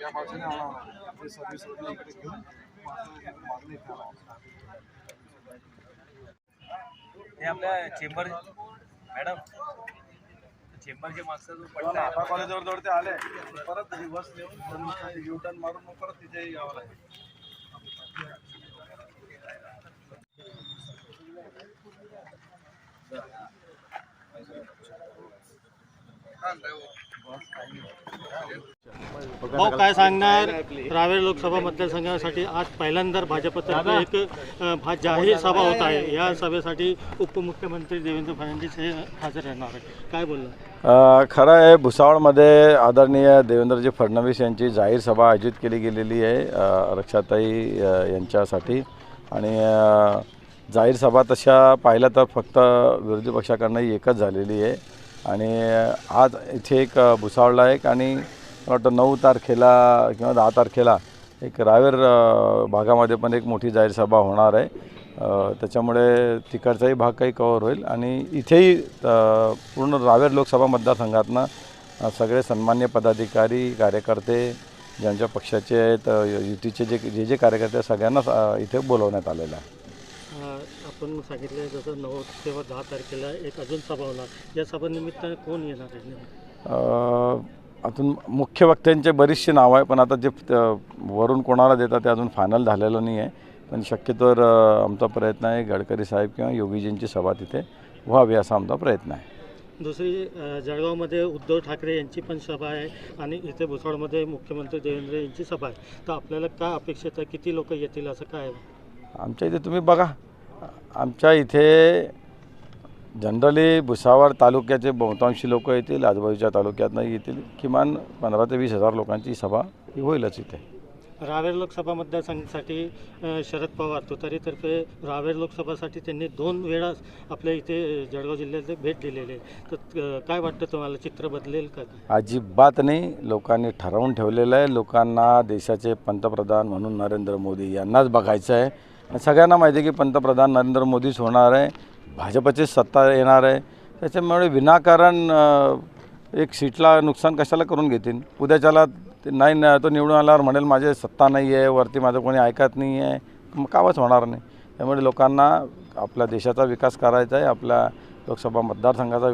या बाजूने आणा सर्व्हिस इकडे घेऊन मागणी हे आपल्या चेंबर मॅडम चेंबरच्या मागचा जो पडला आता कॉलेजवर जवळ ते आले. परत रिव्हर्स देऊन यू टर्न मारून मग परत तिथे यावं लागेल. भाऊ काय सांगणार? रावेर लोकसभा मतदारसंघासाठी आज पहिल्यांदा भाजपतर्फे एक जाहीर सभा होत आहे. या सभेसाठी उपमुख्यमंत्री देवेंद्र फडणवीस हे हजर राहणार आहे काय बोललं खरं आहे भुसावळमध्ये आदरणीय देवेंद्रजी फडणवीस यांची जाहीर सभा आयोजित केली गेलेली आहे रक्षाताई यांच्यासाठी. आणि जाहीर सभा तशा पाहिलं तर फक्त विरोधी पक्षाकडनं ही एकच झालेली आहे. आणि आज इथे एक भुसावळला एक आणि मला वाटतं नऊ तारखेला किंवा दहा तारखेला एक रावेर भागामध्ये पण एक मोठी जाहीर सभा होणार आहे. त्याच्यामुळे तिकडचाही भाग काही कवर होईल आणि इथेही पूर्ण रावेर लोकसभा मतदारसंघातनं सगळे सन्मान्य पदाधिकारी कार्यकर्ते ज्यांच्या पक्षाचे आहेत युतीचे जे जे जे कार्यकर्ते सगळ्यांना इथे बोलवण्यात आलेलं आहे. आपण सांगितलं जसं नऊ किंवा दहा तारखेला एक अजून सभा होणार. या सभेनिमित्तानं कोण येणार आहे अजून मुख्य वक्त्यांचे बरीचशी नावं आहे पण आता जे वरून कोणाला देतात ते अजून फायनल झालेलं नाही आहे. पण शक्यतोवर आमचा प्रयत्न आहे गडकरी साहेब किंवा योगीजींची सभा तिथे व्हावी असा आमचा प्रयत्न आहे. दुसरी जळगावमध्ये उद्धव ठाकरे यांची पण सभा आहे आणि इथे भुसावळमध्ये मुख्यमंत्री देवेंद्र यांची सभा आहे. तर आपल्याला काय अपेक्षित आहे? किती लोक येतील असं काय आमच्या इथे तुम्ही बघा. आमच्या इथे जनरली भुसावळ तालुक्याचे बहुतांशी लोक येतील आजूबाजूच्या तालुक्यातनं येतील. किमान पंधरा ते वीस हजार लोकांची सभा ही होईलच इथे. रावेर लोकसभा मतदारसंघासाठी शरद पवार तुतारीतर्फे रावेर लोकसभासाठी त्यांनी दोन वेळा आपल्या इथे जळगाव जिल्ह्यात भेट दिलेली आहे. तर काय वाटतं तुम्हाला? चित्र बदलेल का अजिबात नाही. लोकांनी ठरवून ठेवलेलं आहे. लोकांना देशाचे पंतप्रधान म्हणून नरेंद्र मोदी यांनाच बघायचं आहे. सगळ्यांना माहिती आहे की पंतप्रधान नरेंद्र मोदीच होणार आहे. भाजपची सत्ता येणार आहे. त्याच्यामुळे विनाकारण एक सीटला नुकसान कशाला करून घेतील? उद्याच्याला ते नाही ना तो निवडून आल्यावर म्हणेल माझे सत्ता नाही आहे वरती माझं कोणी ऐकत नाही आहे. मग कामच होणार नाही. त्यामुळे लोकांना आपल्या देशाचा विकास करायचा आहे आपल्या लोकसभा मतदारसंघाचा